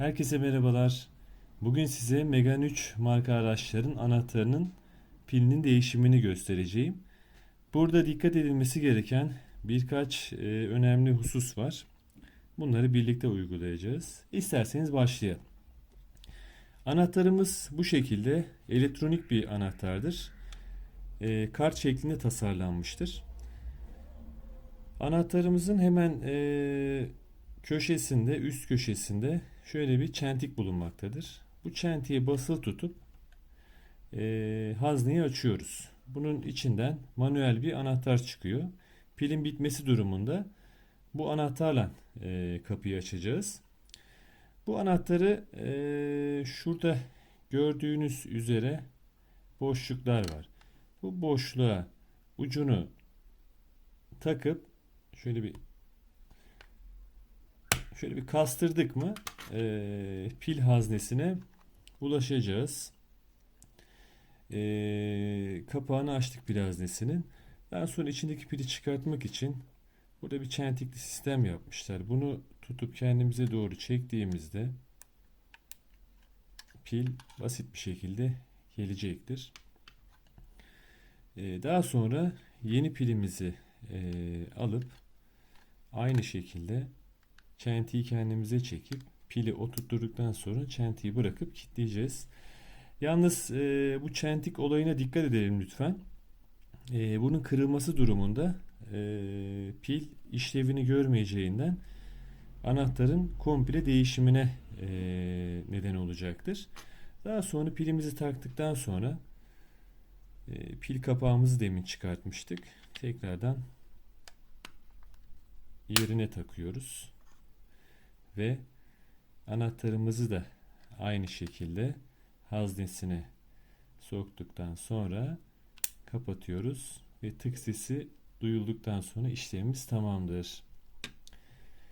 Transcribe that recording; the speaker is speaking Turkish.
Herkese merhabalar. Bugün size Megane 3 marka araçların anahtarının pilinin değişimini göstereceğim. Burada dikkat edilmesi gereken birkaç e, önemli husus var. Bunları birlikte uygulayacağız. İsterseniz başlayalım. Anahtarımız bu şekilde elektronik bir anahtardır. E, kart şeklinde tasarlanmıştır. Anahtarımızın hemen e, köşesinde, üst köşesinde şöyle bir çentik bulunmaktadır. Bu çentiği basılı tutup e, hazneyi açıyoruz. Bunun içinden manuel bir anahtar çıkıyor. Pilin bitmesi durumunda bu anahtarla e, kapıyı açacağız. Bu anahtarı e, şurada gördüğünüz üzere boşluklar var. Bu boşluğa ucunu takıp şöyle bir şöyle bir kastırdık mı e, pil haznesine ulaşacağız. E, kapağını açtık pil haznesinin. Daha sonra içindeki pili çıkartmak için burada bir çentikli sistem yapmışlar. Bunu tutup kendimize doğru çektiğimizde pil basit bir şekilde gelecektir. E, daha sonra yeni pilimizi e, alıp aynı şekilde çentiği kendimize çekip pili oturtturduktan sonra çentiği bırakıp kilitleyeceğiz. Yalnız e, bu çentik olayına dikkat edelim lütfen. E, bunun kırılması durumunda e, pil işlevini görmeyeceğinden anahtarın komple değişimine e, neden olacaktır. Daha sonra pilimizi taktıktan sonra e, pil kapağımızı demin çıkartmıştık. Tekrardan yerine takıyoruz ve anahtarımızı da aynı şekilde haznesine soktuktan sonra kapatıyoruz ve tık sesi duyulduktan sonra işlemimiz tamamdır.